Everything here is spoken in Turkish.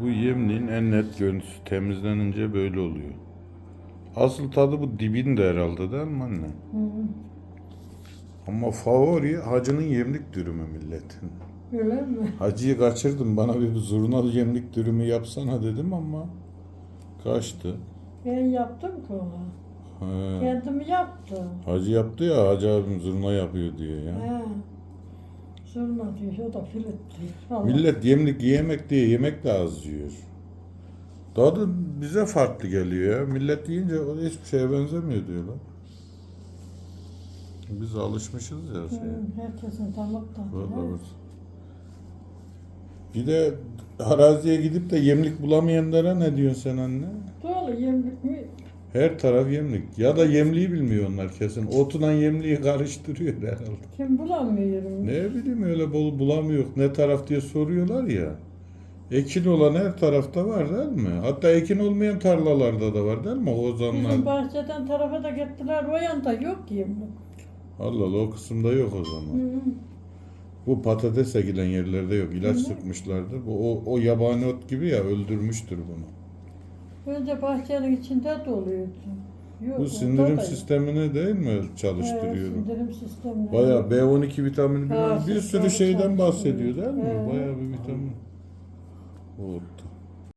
Bu yemliğin en net görüntüsü temizlenince böyle oluyor. Asıl tadı bu dibinde herhalde değil mi anne? Hı hı. Ama favori hacının yemlik dürümü milletin. Öyle mi? Hacıyı kaçırdım bana bir zurnalı yemlik dürümü yapsana dedim ama kaçtı. Ben yaptım ki onu. He. Kendimi yaptım. Hacı yaptı ya hacı abim zurna yapıyor diyor ya. He. Zurna diyor, o da filet diyor. Millet yemlik yemek diye yemek de az yiyor. Daha da bize farklı geliyor ya. Millet yiyince o da hiçbir şeye benzemiyor diyorlar. Biz alışmışız ya şeye. Herkesin damak tadı. He. bak. Bir de araziye gidip de yemlik bulamayanlara ne diyorsun sen anne? Doğru yemlik mi? Her taraf yemlik. Ya da yemliği bilmiyor onlar kesin. Otudan yemliği karıştırıyor herhalde. Kim bulamıyorum. Ne bileyim öyle bol bulamıyor. Ne taraf diye soruyorlar ya. Ekin olan her tarafta var değil mi? Hatta ekin olmayan tarlalarda da var değil mi? Bizim Ozanlar. bahçeden tarafa da gittiler. O yanda yok ki yemlik. Allah Allah o kısımda yok o zaman. Hı. Bu patates ekilen yerlerde yok. İlaç sıkmışlardır. Bu o, o yabani ot gibi ya öldürmüştür bunu. Önce bahçenin içinde doluyordu. Yok, Bu sindirim sistemini değil mi Evet, çalıştırıyor? sindirim sistemini. Bayağı B12 vitamini bir sürü şeyden bahsediyor değil mi? Evet. Bayağı bir vitamin. Ot.